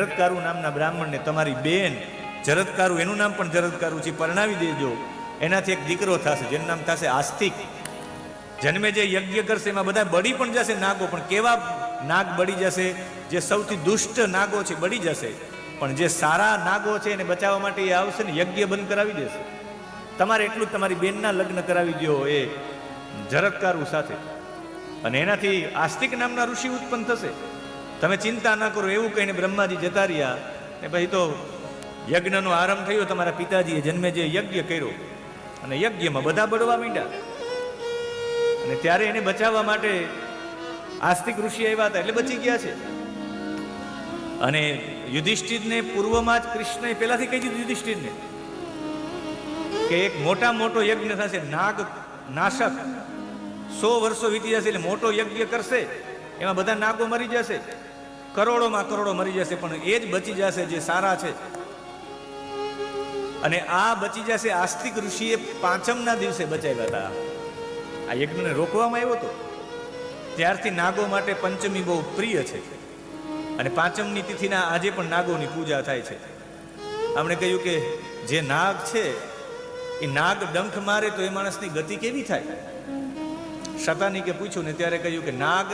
જરદકારુ નામના બ્રાહ્મણને તમારી બેન જરદકારુ એનું નામ પણ જરદકારુ છે, પરણાવી દેજો. એનાથી એક દીકરો થશે, જેનું નામ થશે આસ્તિક. જન્મે જે યજ્ઞ કરશે, એમાં બધા બળી પણ જશે નાગો, પણ કેવા નાગ બળી જશે? જે સૌથી દુષ્ટ નાગો છે, બળી જશે. પણ જે સારા નાગો છે, એને બચાવવા માટે એ આવશે ને, યજ્ઞ બંધ કરાવી દેશે. તમારે એટલું જ તમારી બેનના લગ્ન કરાવી દો એ જરદકારુ સાથે. અને એનાથી આસ્તિક નામના ઋષિ ઉત્પન્ન થશે. તમે ચિંતા ના કરો, એવું કહીને બ્રહ્માજી જતા રહ્યા ને પછી તો યજ્ઞનો આરંભ થયો, તમારા પિતાજીએ જન્મે જે યજ્ઞ કર્યો અને યજ્ઞમાં બધા બળવા માંડ્યા. અને ત્યારે એને બચાવવા માટે આસ્તિક ઋષિ આવ્યા હતા, એટલે બચી ગયા છે. અને યુધિષ્ઠિરને પૂર્વમાં જ કૃષ્ણએ પહેલાથી કહી દીધું યુધિષ્ઠિરને કે એક મોટા મોટો યજ્ઞ થશે, નાગ નાશક. સો વર્ષો વીતી જશે એટલે મોટો યજ્ઞ કરશે, એમાં બધા નાગો મરી જશે. કરોડોમાં કરોડો મરી જશે, પણ એ જ બચી જશે જે સારા છે. અને આ બચી જશે આસ્તિક ઋષિએ પાંચમના દિવસે બચાવ્યા હતા. આ યજ્ઞને રોકવામાં આવ્યો હતો. ત્યારથી નાગો માટે પંચમી બહુ પ્રિય છે. અને પાંચમની તિથિના આજે પણ નાગોની પૂજા થાય છે. આપણે કહ્યું કે જે નાગ છે, એ નાગ ડંખ મારે તો એ માણસની ગતિ કેવી થાય? શતાનીકે પૂછ્યું ને ત્યારે કહ્યું કે, નાગ,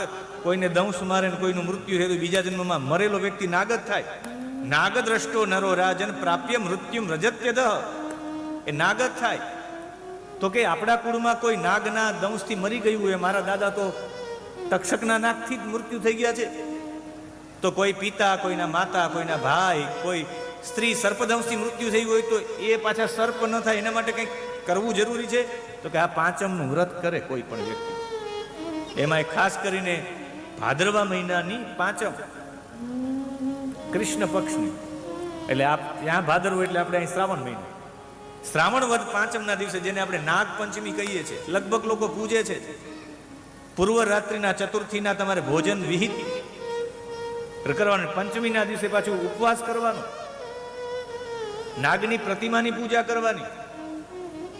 કોઈને દંશ મારે ને કોઈનું મૃત્યુ થયું બીજા જન્મમાં મરેલો વ્યક્તિ નાગ જ થાય. નાગ દ્રષ્ટો નરો રાજન પ્રાપ્ય મૃત્યુમ રજત્યદ એ નાગ જ થાય. તો કે આપણા કુળમાં કોઈ નાગના દંશથી મરી ગયું હોય, મારા દાદા તો તક્ષકના નાગથી જ મૃત્યુ થઈ ગયા છે. તો કોઈ પિતા, કોઈના માતા, કોઈના ભાઈ, કોઈ સ્ત્રી સર્પદંશથી મૃત્યુ થયું હોય તો એ પાછા સર્પ ન થાય, એના માટે કંઈક કરવું જરૂરી છે? તો કે આ પાંચમનું વ્રત કરે કોઈ પણ વ્યક્તિ. એમાં ખાસ કરીને ભાદરવા મહિનાની પાંચમ કૃષ્ણ પક્ષની. એટલે આપ ત્યાં ભાદરવો એટલે આપણે અહીં શ્રાવણ મહિનો. શ્રાવણ વધ પાંચમના દિવસે જેને આપણે નાગપંચમી કહીએ છીએ. લગભગ લોકો પૂજે છે. પૂર્વ રાત્રિના ચતુર્થીના તમારે ભોજન વિહિત કરવાનું. પંચમીના દિવસે પાછું ઉપવાસ કરવાનો. નાગની પ્રતિમાની પૂજા કરવાની.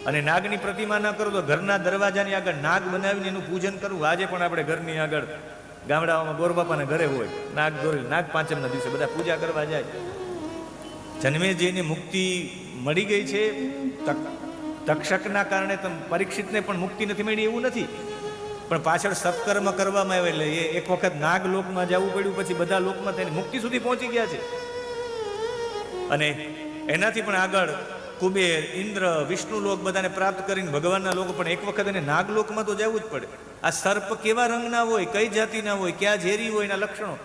અને નાગની પ્રતિમા ના કરો તો ઘરના દરવાજાની આગળ નાગ બનાવીને એનું પૂજન કરવું. આજે પણ આપણે ઘરની આગળ ગામડાઓમાં ગોરબાપાના ઘરે હોય. નાગ દોરી નાગ પાંચમના દિવસે બધા પૂજા કરવા જાય. જન્મેજીની મુક્તિ મળી ગઈ છે, તક તક્ષકના કારણે પરીક્ષિતને પણ મુક્તિ નથી મળી એવું નથી. પણ પાછળ સત્કર્મ કરવામાં આવે એટલે એ એક વખત નાગ લોકમાં જવું પડ્યું, પછી બધા લોકમાં થઈને મુક્તિ સુધી પહોંચી ગયા છે. અને એનાથી પણ આગળ કુબેર, ઇન્દ્ર વિષ્ણુ લોક બધાને પ્રાપ્ત કરીને ભગવાનના લોકો પણ એક વખત એને નાગલોકમાં તો જવું જ પડે. આ સર્પ કેવા રંગના હોય, કઈ જાતિના હોય, ક્યાં ઝેરી હોય, એના લક્ષણો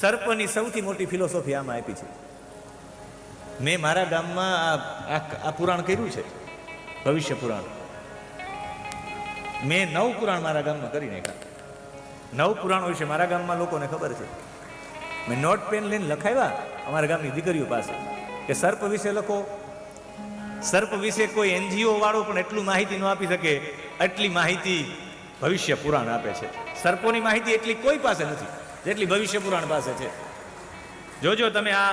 સર્પની સૌથી મોટી ફિલોસોફી આમાં આપી છે. મેં મારા ગામમાં આ આ- પુરાણ કર્યું છે, ભવિષ્ય પુરાણ. મેં નવ પુરાણ મારા ગામમાં કરી નાખ્યા. નવ પુરાણો વિશે મારા ગામમાં લોકોને ખબર છે. મેં નોટ, પેન લઈને લખાવ્યા, અમારા ગામની દીકરીઓ પાસે. કે સર્પ વિશે લખો? સર્પ વિશે કોઈ એનજીઓ વાળો પણ એટલું માહિતી ન આપી શકે, એટલી માહિતી ભવિષ્ય પુરાણ આપે છે. સર્પોની માહિતી એટલી કોઈ પાસે નથી, જેટલી ભવિષ્ય પુરાણ પાસે છે. જોજો તમે આ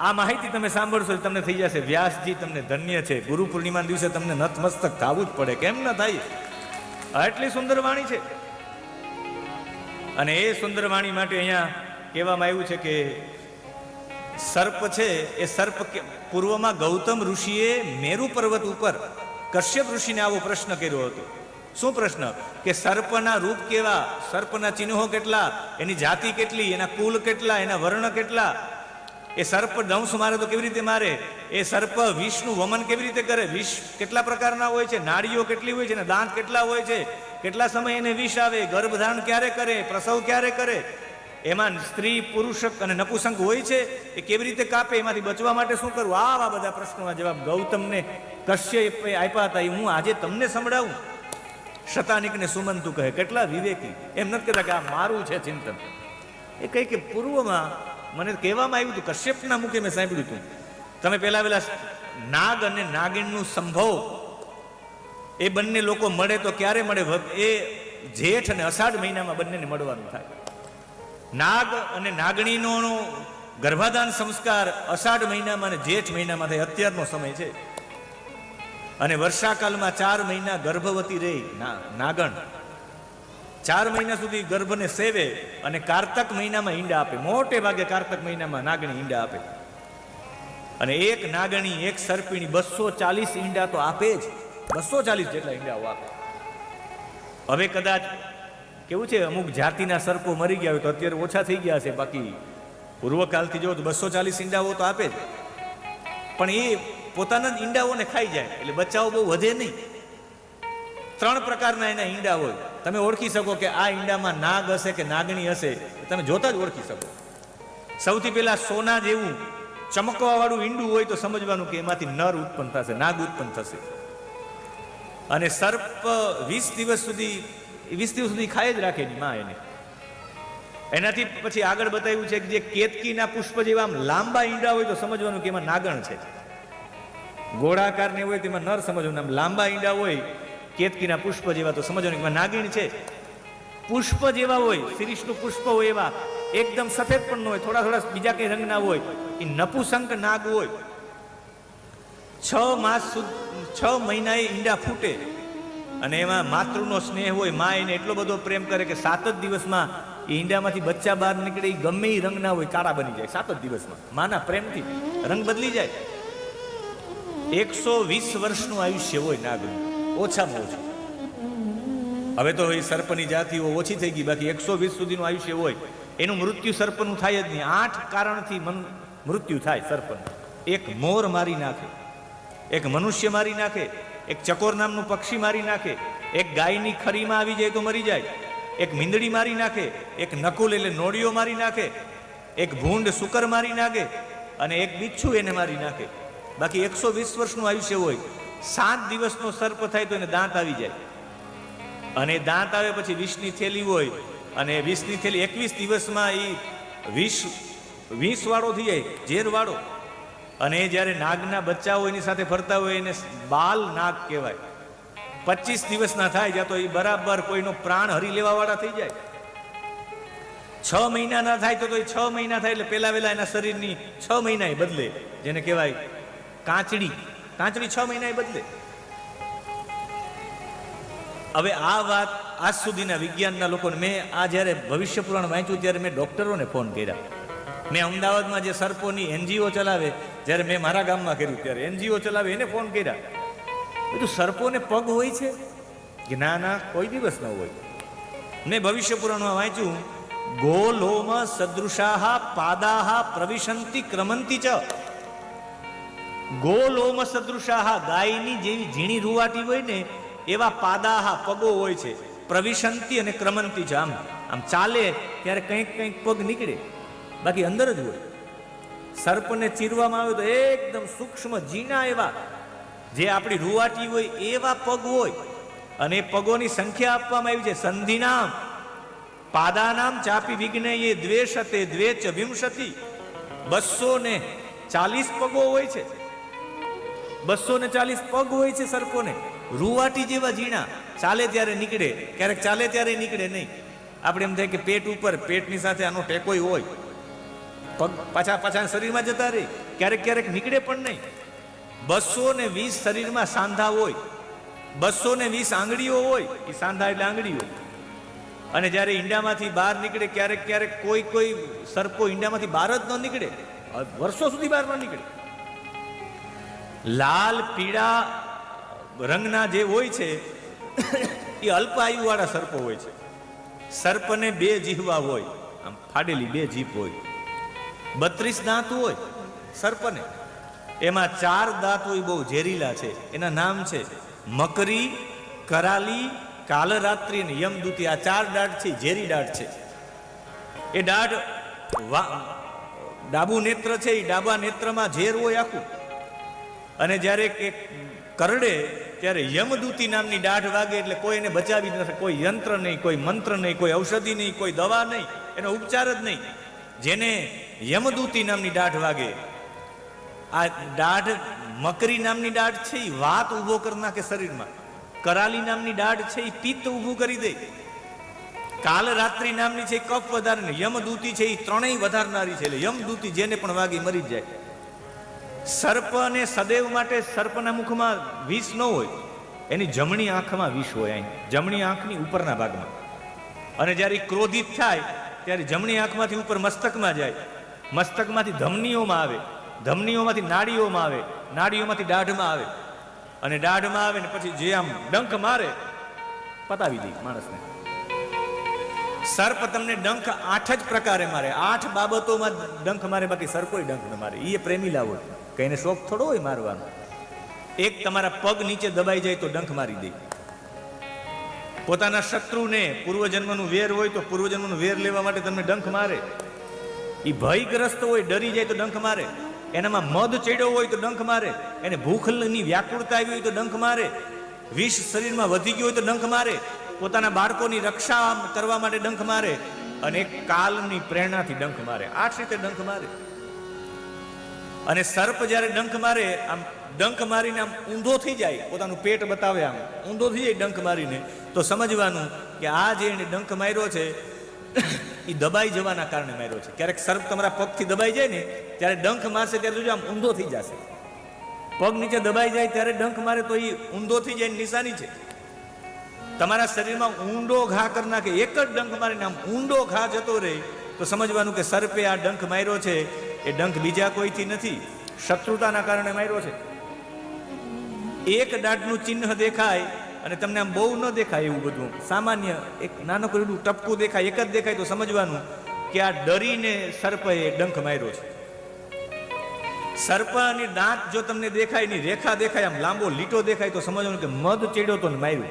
આ માહિતી તમે સાંભળશો તમને થઈ જશે વ્યાસજી, તમને ધન્ય છે. ગુરુ પૂર્ણિમા દિવસે તમને નતમસ્તક થવું જ પડે. કેમ ન થાય? એટલી સુંદર વાણી છે. અને એ સુંદર વાણી માટે અહીંયા કહેવામાં આવ્યું છે કે સર્પ છે, એ સર્પ પૂર્વમાં ગૌતમ ઋષિએ મેરુ પર્વત ઉપર કશ્યપ ઋષિને આવો પ્રશ્ન કર્યો હતો. શું પ્રશ્ન? કે સર્પના રૂપ કેવા? સર્પના ચિહ્નો કેટલા? એની જાતિ કેટલી? એના કુલ કેટલા? એના વર્ણ કેટલા? એ સર્પ દંશ મારે તો કેવી રીતે મારે? એ સર્પ વિષનું વમન કેવી રીતે કરે? વિષ કેટલા પ્રકારના હોય છે? નાળીઓ કેટલી હોય છે? અને દાંત કેટલા હોય છે? કેટલા સમય એને વિષ આવે? ગર્ભધારણ ક્યારે કરે? પ્રસવ ક્યારે કરે? એમાં સ્ત્રી, પુરુષક અને નપુસંક હોય છે, એ કેવી રીતે કાપે, એમાંથી બચવા માટે શું કરવું? આવા બધા પ્રશ્નોના જવાબ ગૌતમને કશ્યપે આપ્યા હતા. એ હું આજે તમને સંભળાવું. શતાનિકને સુમંતુ કહે, કેટલા વિવેકી. એમ નથી કહેતા કે આ મારું છે ચિંતન. એ કહે કે, પૂર્વમાં મને કહેવામાં આવ્યું હતું, કશ્યપના મુખે મેં સાંભળ્યું હતું. તમે પહેલા પહેલા નાગ અને નાગિનનું સંભવ. એ બંને લોકો મળે તો ક્યારે મળે? એ જેઠ અને અષાઢ મહિનામાં બંનેને મળવાનું થાય. નાગ અને નાગણીનો ગર્ભાધાન સંસ્કાર અષાઢ મહિનામાં અને જેઠ મહિનામાં થાય. અત્યારનો સમય છે. અને વર્ષાકાલમાં ચાર મહિના ગર્ભવતી રહી નાગણ. ચાર મહિના સુધી ગર્ભને સેવે અને કારતક મહિનામાં ઈંડા આપે. મોટે ભાગે કારતક મહિનામાં નાગણી ઈંડા આપે. અને એક નાગણી, એક સર્પિણી બસો ચાલીસ ઈંડા તો આપે જ. બસો ચાલીસ જેટલા ઈંડાઓ આપે. હવે કદાચ કેવું છે? અમુક જાતિના સર્પો મરી ગયા હોય તો અત્યારે ઓછા થઈ ગયા છે બાકી. પૂર્વકાલથી જો બસો ચાલીસ ઈંડાઓ તો આપે જ. પણ એ પોતાના જ ઈંડાઓને ખાઈ જાય. એટલે બચ્ચાઓ બહુ વધે નહીં. ત્રણ પ્રકારના એના ઈંડા હોય. તમે ઓળખી શકો કે આ ઈંડામાં નાગ હશે કે નાગણી હશે? તમે જોતા જ ઓળખી શકો. સૌથી પહેલા સોના જેવું ચમકવાવાળું ઈંડું હોય તો સમજવાનું કે એમાંથી નર ઉત્પન્ન થશે, નાગ ઉત્પન્ન થશે. અને સર્પ વીસ દિવસ સુધી વીસ દિવસ સુધી ખાય જ રાખે એની માં એને. એનાથી પછી આગળ બતાવ્યું છે કે જે કેતકીના પુષ્પ જેવા આમ લાંબા ઈંડા હોય તો સમજવાનું કે એમાં નાગણ છે. ગોળાકાર ને હોય તેમાં નર સમજવાનું. આમ લાંબા ઈંડા હોય, કેતકીના પુષ્પ જેવા તો સમજવાનું એમાં નાગીણ છે. પુષ્પ જેવા હોય શિરીષનું પુષ્પ હોય એવા, એકદમ સફેદ પણ ન હોય, થોડા થોડા બીજા કઈ રંગના હોય, એ નપુસંક નાગ હોય. છ માસ છ મહિનાએ ઈંડા ફૂટે. અને એમાં માતૃનો સ્નેહ હોય મા એને એટલો બધો પ્રેમ કરે કે સાત જ દિવસમાં એ ઈંડામાંથી બચ્ચા બહાર નીકળે એ ગમે એ રંગના હોય, કાળા બની જાય, સાત જ દિવસમાં. માના પ્રેમથી રંગ બદલી જાય. એકસો વીસ વર્ષનું આયુષ્ય હોય નાગનું. ઓછામાં ઓછું. હવે તો એ સર્પની જાતિઓ ઓછી થઈ ગઈ, બાકી એકસો વીસ સુધીનું આયુષ્ય હોય. એનું મૃત્યુ સર્પનું થાય જ નહીં. આઠ કારણથી મન મૃત્યુ થાય સર્પનું. એક મોર મારી નાખે. એક મનુષ્ય મારી નાખે. એક ચકોર નામનું પક્ષી મારી નાખે. એક ગાયની ખરીમાં આવી જાય તો મરી જાય. એક મીંદડી મારી નાખે. એક નકુલ એટલે નોળીઓ મારી નાખે. એક ભૂંડ સુકર મારી નાખે અને એક બિચ્છુ એને મારી નાખે. બાકી એકસો વીસ વર્ષનું આયુષ્ય હોય. સાત દિવસનો સર્પ થાય તો એને દાંત આવી જાય. અને દાંત આવે પછી વીસની થેલી હોય અને વીસની થેલી એકવીસ દિવસમાં એ વીસ વીસ વાળો થઈ જાય. ઝેર વાળો અને એ જ્યારે નાગના બચ્ચાઓ એની સાથે ફરતા હોય એને બાલ નાગ કહેવાય. પચીસ દિવસના થાય જ્યાં તો એ બરાબર કોઈનો પ્રાણ હરી લેવાવાળા થઈ જાય. છ મહિનાના થાય તો તો છ મહિના થાય એટલે પેલા વેલા એના શરીરની છ મહિના બદલે. જેને કહેવાય કાંચડી. કાંચડી છ મહિના બદલે. હવે આ વાત આજ સુધીના વિજ્ઞાનના લોકોને મેં આ જ્યારે ભવિષ્ય પુરાણ વાંચ્યું ત્યારે મેં ડોક્ટરોને ફોન કર્યા. મેં અમદાવાદમાં જે સર્પોની એનજીઓ ચલાવે, જ્યારે મેં મારા ગામમાં કર્યું, ત્યારે એનજીઓ ચલાવે, એને ફોન કર્યા. બધું સર્પોને પગ હોય છે કે ના ના, કોઈ દિવસ ન હોય. મેં ભવિષ્ય પુરાણમાં વાંચ્યું, ગોલોમ સદૃશાહ પાદાહ પ્રવિશંતિ ક્રમંતી ચ. ગોલોમ સદૃશાહ ગાયની જેવી ઝીણી રૂવાટી હોય ને, એવા પાદાહ પગો હોય છે, પ્રવિશંતિ અને ક્રમંતી છે આમ આમ ચાલે, ત્યારે કંઈક કંઈક પગ નીકળે. બાકી અંદર જ હોય. સર્પને ચીરવામાં આવે તો એકદમ સૂક્ષ્મ ઝીણા એવા. જે આપણી રૂવાટી હોય એવા પગ હોય. અને પગોની સંખ્યા આપવામાં આવી છે. સંધિનામ. પાદાનામ ચાપી વિઘ્ન એ દ્વેષતે દ્વેચ વિંશતિ. બસો ને ચાલીસ પગો હોય છે. બસો ને ચાલીસ પગ હોય છે સર્પોને. રૂવાટી જેવા ઝીણા ચાલે ત્યારે નીકળે. ક્યારેક ચાલે ત્યારે નીકળે નહીં. આપણે એમ થાય કે પેટ ઉપર, પેટની સાથે આનો ટેકોય હોય. પગ પાછા પાછા શરીરમાં જતા રહે. ક્યારેક ક્યારેક નીકળે પણ નહીં. બસો ને વીસ શરીરમાં સાંધા હોય. બસો ને વીસ આંગળીઓ હોય, એ સાંધા એટલે આંગળીઓ. અને જ્યારે ઈંડામાંથી બહાર નીકળે, ક્યારેક ક્યારેક કોઈ કોઈ સર્પો ઈંડામાંથી બહાર જ ન નીકળે. વર્ષો સુધી બહાર ન નીકળે. લાલ, પીળા રંગના જે હોય છે, એ અલ્પાયુવાળા સર્પો હોય છે. સર્પને બે જીહવા હોય. આમ ફાડેલી બે જીભ હોય. બત્રીસ દાંત હોય, સર્પને. એમાં ચાર દાંત હોય બહુ ઝેરીલા છે. એના નામ છે મકરી, કરાલી, કાલરાત્રિ અને યમદૂતી. આ ચાર દાઢ છે, ઝેરી દાઢ છે. એ વા, ડાબુ નેત્ર છે, એ ડાબા નેત્રમાં ઝેર હોય આખું. અને જ્યારે કે કરડે, ત્યારે યમદૂતી નામની દાઢ વાગે એટલે કોઈ એને બચાવી ન શકે કોઈ યંત્ર નહીં, કોઈ મંત્ર નહીં, કોઈ ઔષધિ નહીં, કોઈ દવા નહીં. એનો ઉપચાર જ નહીં. જેને યમદૂતી નામની દાઢ વાગે. આ દાઢ મકરી નામની દાઢ છે એ વાત ઊભો કરી નાખે શરીરમાં. કરાલી નામની દાઢ છે એ પિત્ત ઊભું કરી દે. કાલ રાત્રિ નામની છે કફ વધારે યમદૂતી છે એ ત્રણેય વધારનારી છે, એટલે યમદૂતી જેને પણ વાગી મરી જાય. સર્પ અને સદૈવ માટે સર્પના મુખમાં વિષ ન હોય. એની જમણી આંખમાં વિષ હોય અહીં. જમણી આંખની ઉપરના ભાગમાં. અને જ્યારે ક્રોધિત થાય ત્યારે જમણી આંખમાંથી ઉપર મસ્તકમાં જાય. મસ્તકમાંથી ધમનીઓમાં આવે. ધમનીઓમાંથી નાડીઓમાં આવે. નાડીઓમાંથી દાઢમાં આવે. અને દાઢમાં આવે ને પછી જે આમ ડંખ મારે, પતાવી દે માણસને. સર્પ તમને ડંખ આઠ જ પ્રકારે મારે. આઠ બાબતોમાં ડંખ મારે, બાકી સર કોઈ ડંખ ન મારે. એ પ્રેમીલા લાવો. કઈને શોખ થોડો હોય મારવાનો. એક તમારા પગ નીચે દબાઈ જાય તો ડંખ મારી દે. પોતાના શત્રુને પૂર્વજન્મનું વેર હોય તો પૂર્વજન્મનું વેર લેવા માટે તમને ડંખ મારે. એ ભયગ્રસ્ત હોય, ડરી જાય તો ડંખ મારે. એનામાં મધ ચડ્યો હોય તો ડંખ મારે. એને ભૂખની વ્યાકુળતા આવી હોય તો ડંખ મારે. વિષ શરીરમાં વધી ગયું હોય તો ડંખ મારે. પોતાના બાળકોની રક્ષા કરવા માટે ડંખ મારે. અને કાલની પ્રેરણાથી ડંખ મારે. આઠ રીતે ડંખ મારે. અને સર્પ જ્યારે ડંખ મારે, આમ ડંખ મારીને આમ ઊંધો થઈ જાય, પોતાનું પેટ બતાવે આમ. ઊંધો થઈ જાય ડંખ મારીને. તો સમજવાનું કે આ જે એને ડંખ માર્યો છે એ દબાઈ જવાના કારણે માર્યો છે. ક્યારેક સર્પ તમારા પગથી દબાઈ જાય ને, ત્યારે ડંખ મારશે ત્યારે જોજો આમ ઊંધો થઈ જશે. પગ નીચે દબાઈ જાય ત્યારે ડંખ મારે તો એ ઊંધો થઈ જાય નિશાની છે. તમારા શરીરમાં ઊંડો ઘા કરી નાખે, એક જ ડંખ મારીને આમ ઊંડો ઘા જતો રહે, તો સમજવાનું કે સર્પે આ ડંખ માર્યો છે, એ ડંખ બીજા કોઈથી નથી. શત્રુતાના કારણે માર્યો છે. એક દાઢનું ચિહ્ન દેખાય અને તમને આમ બહુ ન દેખાય એવું બધું. સામાન્ય એક નાનકડું ટપકું દેખાય, એક જ દેખાય તો સમજવાનું કે આ ડરીને સર્પએ ડંખ માર્યો છે. સર્પની દાંત જો તમને દેખાયની રેખા દેખાય, આમ લાંબો લીટો દેખાય, તો સમજવાનું કે મધ ચેડ્યો તો માર્યું.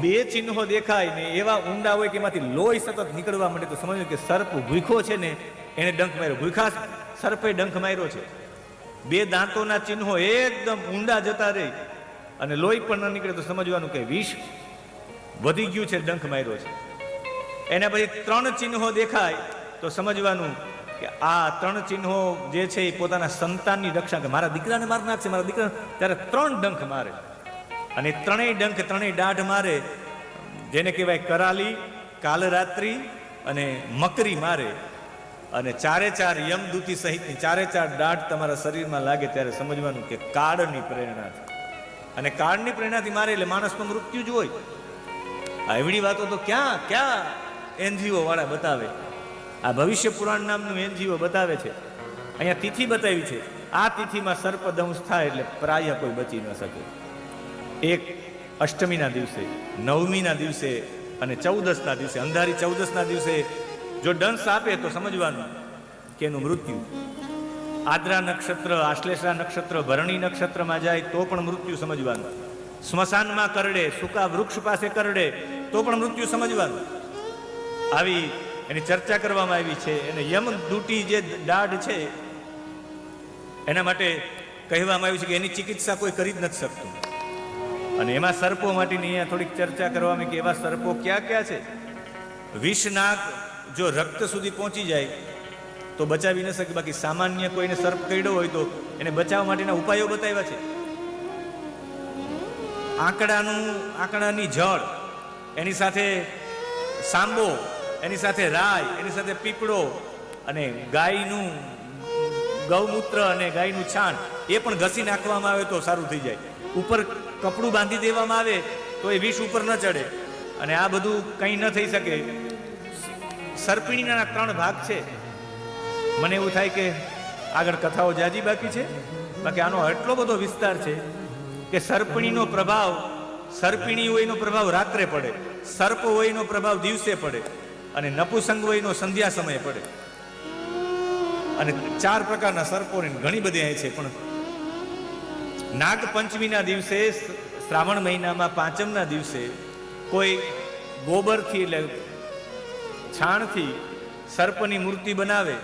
બે ચિહ્નો દેખાય ને એવા ઊંડા હોય કે એમાંથી લોહી સતત નીકળવા માંડે, તો સમજવું કે સર્પ ભૂખો છે ને, એને ડંખ માર્યો. ભૂખા સર્પે ડંખ માર્યો છે. બે દાંતોના ચિહ્નો એકદમ ઊંડા જતા રહે. અને લોહી પણ ન નીકળે તો સમજવાનું કે વિષ વધી ગયું છે, ડંખ માર્યો છે. એના પછી ત્રણ ચિહ્નો દેખાય તો સમજવાનું કે આ ત્રણ ચિહ્નો જે છે એ પોતાના સંતાનની રક્ષા કે મારા દીકરાને માર નાખશે, મારા દીકરા ત્યારે ત્રણ ડંખ મારે. અને ત્રણેય ડંખ, ત્રણેય દાઢ મારે. જેને કહેવાય કરાલી, કાલરાત્રિ અને મકરી મારે. અને ચારે ચાર યમદૂતી સહિતની, ચારે ચાર દાઢ તમારા શરીરમાં લાગે ત્યારે સમજવાનું કે કાળની છે. અને કાળની પ્રેરણાથી મારે એટલે માણસનું મૃત્યુ જ હોય. આ એવડી વાતો તો ક્યાં ક્યાં એનજીઓ વાળા બતાવે? આ ભવિષ્ય પુરાણ નામનું એનજીઓ બતાવે છે. અહીંયા તિથિ બતાવી છે. આ તિથિમાં સર્પદંશ થાય એટલે પ્રાય કોઈ બચી ન શકે. એક અષ્ટમીના દિવસે, નવમીના દિવસે અને ચૌદસના દિવસે, અંધારી ચૌદસના દિવસે જો દંશ આપે તો સમજવાનું કે એનું મૃત્યુ. આદ્રા નક્ષત્ર, આશ્લેષા નક્ષત્ર, ભરણી નક્ષત્રમાં જાય તો પણ મૃત્યુ સમજવાનું. સ્મશાનમાં કરડે, સૂકા વૃક્ષ પાસે કરડે, તો પણ મૃત્યુ સમજવાનું. આવી એની ચર્ચા કરવામાં આવી છે. એને યમ દૂટી જે દાઢ છે, એના માટે કહેવામાં આવ્યું છે કે એની ચિકિત્સા કોઈ કરી જ નથી શકતું. અને એમાં સર્પો માટેની અહીંયા થોડીક ચર્ચા કરવામાં કે એવા સર્પો ક્યાં ક્યાં છે? વિષનાગ જો રક્ત સુધી પહોંચી જાય, તો બચાવી ન શકે. બાકી સામાન્ય કોઈને સર્પ કરડ્યો હોય તો એને બચાવવા માટેના ઉપાયો બતાવ્યા છે. આંકડાનું, આંકડાની જળ, એની સાથે સાંબો, એની સાથે રાય, એની સાથે પીપળો અને ગાયનું ગૌમૂત્ર અને ગાયનું છાણ, એ પણ ઘસી નાખવામાં આવે તો સારું થઈ જાય. ઉપર કપડું બાંધી દેવામાં આવે તો એ વિષ ઉપર ન ચડે. અને આ બધું કંઈ ન થઈ શકે. સર્પિણીના ત્રણ ભાગ છે. મને એવું થાય કે આગળ કથાઓ જાજી બાકી છે. બાકી આનો એટલો બધો વિસ્તાર છે કે સર્પિણીનો પ્રભાવ સર્પિણી હોયનો પ્રભાવ રાત્રે પડે, સર્પ હોયનો પ્રભાવ દિવસે પડે અને નપુસંગ હોયનો સંધ્યા સમયે પડે. અને ચાર પ્રકારના સર્પોની ઘણી બધી અહીં છે, પણ નાગપંચમીના દિવસે, શ્રાવણ મહિનામાં પાંચમના દિવસે કોઈ ગોબરથી એટલે છાણથી સર્પની મૂર્તિ બનાવે,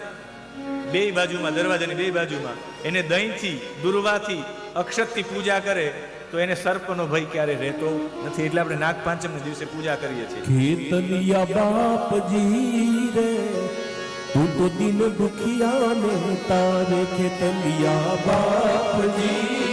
બે બાજુમાં, દરવાજાની બે બાજુમાં, એને દહીંથી, દુર્વાથી, અક્ષતથી પૂજા કરે, તો એને સર્પનો ભય ક્યારે રહેતો નથી. એટલે આપણે નાગ પાંચમના દિવસે પૂજા કરીએ છીએ. બાપજી રે, તું તો દિન દુખિયા ને તારે ખેતલિયા બાપજી